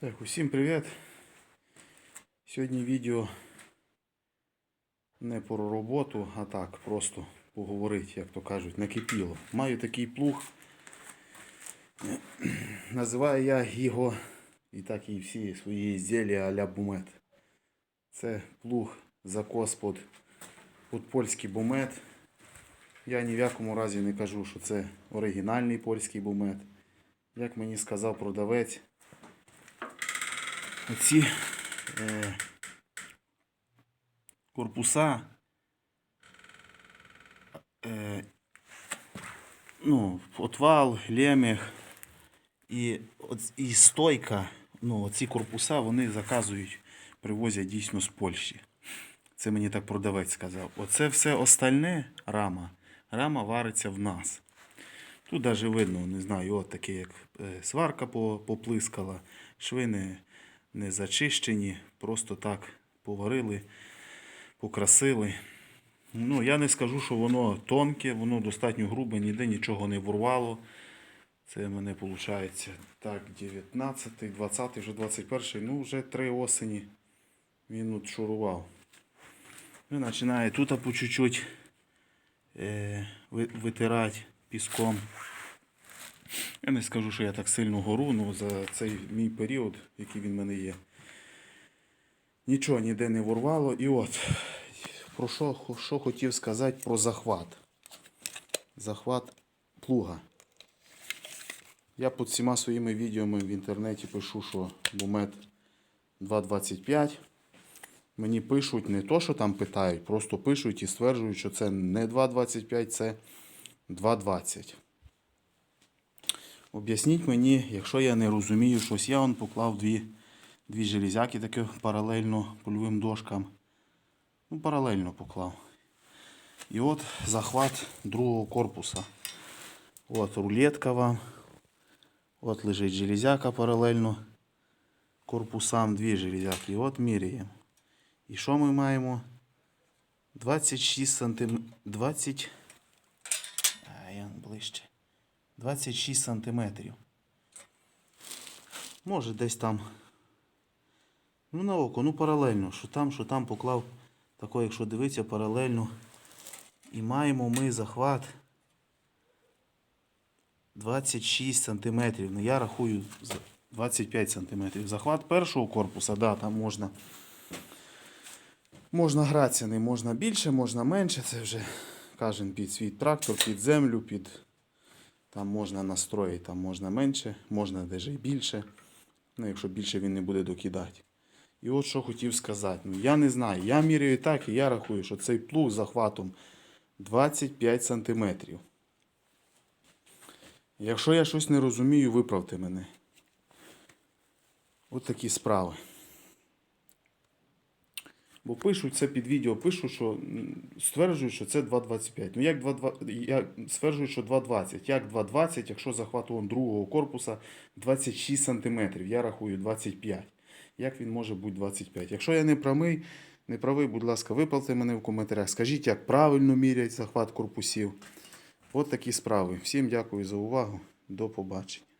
Так, усім привіт. Сьогодні відео не про роботу, а так, просто поговорити, як то кажуть, накипіло. Маю такий плуг. Називаю я його і так і всі свої ізділля а-ля бумет. Це плуг закос під, під польський бумет. Я ні в якому разі не кажу, що це оригінальний польський бумет. Як мені сказав продавець, оці е, корпуса, е, ну, отвал, лемех і, і стойка, ну, ці корпуса вони заказують, привозять дійсно з Польщі. Це мені так продавець сказав. Оце все остальне рама. Рама вариться в нас. Тут навіть видно, не знаю, от таке, як е, сварка поплискала, шви не, зачищені, просто так поварили, покрасили. Ну, я не скажу, що воно тонке, воно достатньо грубе, ніде нічого не ворвало. Це в мене виходить так, 19, 20, вже 21, ну вже три осені він от шурував. Він починає тут по чуть-чуть е, витирати піском. Я не скажу, що я так сильно гору, але за цей мій період, який він в мене є, нічого ніде не ворвало. І от, про що, що хотів сказати про захват. Захват плуга. Я під всіма своїми відеоми в інтернеті пишу, що бумет 2.25. Мені пишуть не то, що там питають, просто пишуть і стверджують, що це не 2.25, це 2.20. Об'ясніть мені, якщо я не розумію щось, я он поклав дві, дві железяки таке паралельно польовим дошкам. Ну, паралельно поклав. І от захват другого корпуса. От рулетка вам. От лежить железяка паралельно корпусам, дві железяки. І от міряємо. І що ми маємо? 26 сантим... 20... А, я ближче. 26 сантиметрів. Може десь там. Ну на око, ну паралельно. Що там, що там поклав. Тако, якщо дивитися паралельно. І маємо ми захват 26 сантиметрів. Ну я рахую 25 сантиметрів. Захват першого корпуса, да, там можна. Можна гратися, не можна більше, можна менше. Це вже кожен під свій трактор, під землю, під. Там можна настроїти, там можна менше, можна навіть і більше. Ну, якщо більше він не буде докидати. І от що хотів сказати. Ну, я не знаю. Я міряю так і я рахую, що цей плуг захватом 25 сантиметрів. Якщо я щось не розумію, виправте мене. От такі справи. Бо пишуть це під відео, пишуть, що стверджують, що це 2,25. Ну як 2,2, я стверджують, що 2,20. Як 2,20, якщо захват он другого корпуса 26 см, я рахую 25. Як він може бути 25? Якщо я не правий, не правий, будь ласка, виправте мене в коментарях. Скажіть, як правильно мірять захват корпусів. От такі справи. Всім дякую за увагу. До побачення.